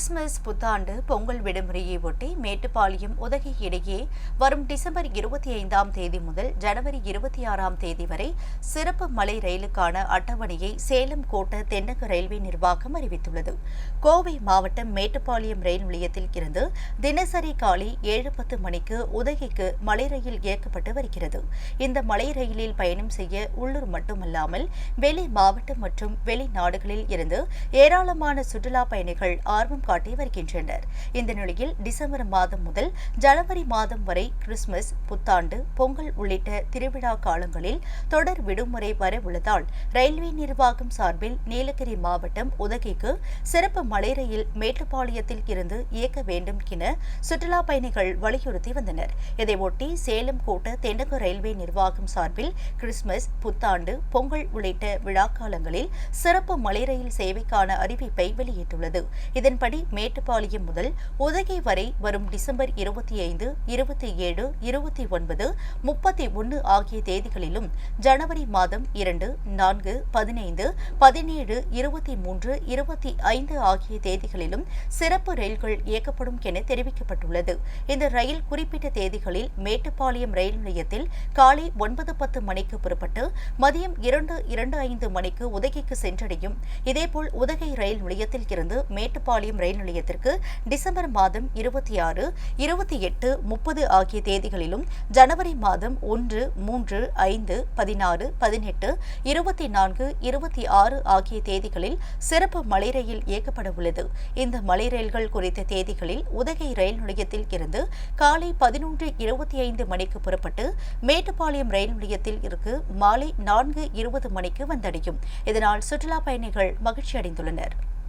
Christmas புத்தாண்டு பொங்கல் விடுமுறையை ஒட்டி மேட்டுப்பாளையம் உதகை இடையே வரும் டிசம்பர் இருபத்தி ஐந்தாம் தேதி முதல் ஜனவரி இருபத்தி ஆறாம் தேதி வரை சிறப்பு மலை ரயிலுக்கான அட்டவணையை சேலம் கோட்ட தென்னக ரயில்வே நிர்வாகம் அறிவித்துள்ளது. கோவை மாவட்டம் மேட்டுப்பாளையம் ரயில் நிலையத்தில் இருந்து தினசரி காலை ஏழு பத்து மணிக்கு உதகைக்கு மலை ரயில் இயக்கப்பட்டு வருகிறது. இந்த மலை ரயிலில் பயணம் செய்ய உள்ளூர் மட்டுமல்லாமல் வெளி மாவட்டம் மற்றும் வெளிநாடுகளில் இருந்து ஏராளமான சுற்றுலா பயணிகள் ஆர்வம் காட்டி வருகின்றனர். இந்த நிலையில் டிசம்பர் மாதம் முதல் ஜனவரி மாதம் வரை கிறிஸ்துமஸ் புத்தாண்டு பொங்கல் உள்ளிட்ட திருவிழா காலங்களில் தொடர் விடுமுறை வர உள்ளதால் ரயில்வே நிர்வாகம் சார்பில் நீலகிரி மாவட்டம் உதகைக்கு சிறப்பு மலை ரயில் மேட்டுப்பாளையத்தில் இருந்து இயக்க வேண்டும் என சுற்றுலா பயணிகள் வலியுறுத்தி வந்தனர். இதையொட்டி சேலம் கோட்ட தென்னக ரயில்வே நிர்வாகம் சார்பில் கிறிஸ்துமஸ் புத்தாண்டு பொங்கல் உள்ளிட்ட விழாக்காலங்களில் சிறப்பு மலை ரயில் சேவைக்கான அறிவிப்பை வெளியிட்டுள்ளது. இதன்படி மேட்டுப்பாளையம் முதல் உதகை வரை வரும் டிசம்பர் இருபத்தி ஐந்து இருபத்தி ஏழு இருபத்தி ஒன்பது முப்பத்தி ஒன்று ஆகிய தேதிகளிலும் ஜனவரி மாதம் இரண்டு நான்கு பதினைந்து பதினேழு இருபத்தி மூன்று இருபத்தி ஐந்து ஆகிய தேதிகளிலும் சிறப்பு ரயில்கள் இயக்கப்படும் என தெரிவிக்கப்பட்டுள்ளது. இந்த ரயில் குறிப்பிட்ட தேதிகளில் மேட்டுப்பாளையம் ரயில் நிலையத்தில் காலை ஒன்பது பத்து மணிக்கு புறப்பட்டு மதியம் இரண்டு இரண்டு ஐந்து மணிக்கு உதகைக்கு சென்றடையும். இதேபோல் உதகை ரயில் நிலையத்தில் இருந்து மேட்டுப்பாளையம் ரயில் நிலையத்திற்கு டிசம்பர் மாதம் இருபத்தி ஆறு இருபத்தி எட்டு முப்பது ஆகிய தேதிகளிலும் ஜனவரி மாதம் ஒன்று மூன்று ஐந்து பதினாறு பதினெட்டு இருபத்தி நான்கு இருபத்தி ஆறு ஆகிய தேதிகளில் சிறப்பு மலை ரயில் இயக்கப்பட உள்ளது. இந்த மலை ரயில்கள் குறித்த தேதிகளில் உதகை ரயில் நிலையத்தில் இருந்து காலை பதினொன்று இருபத்தி ஐந்து மணிக்கு புறப்பட்டு மேட்டுப்பாளையம் ரயில் நிலையத்தில் இருக்கு மாலை நான்கு இருபது மணிக்கு வந்தடையும். இதனால் சுற்றுலா பயணிகள் மகிழ்ச்சி அடைந்துள்ளனர்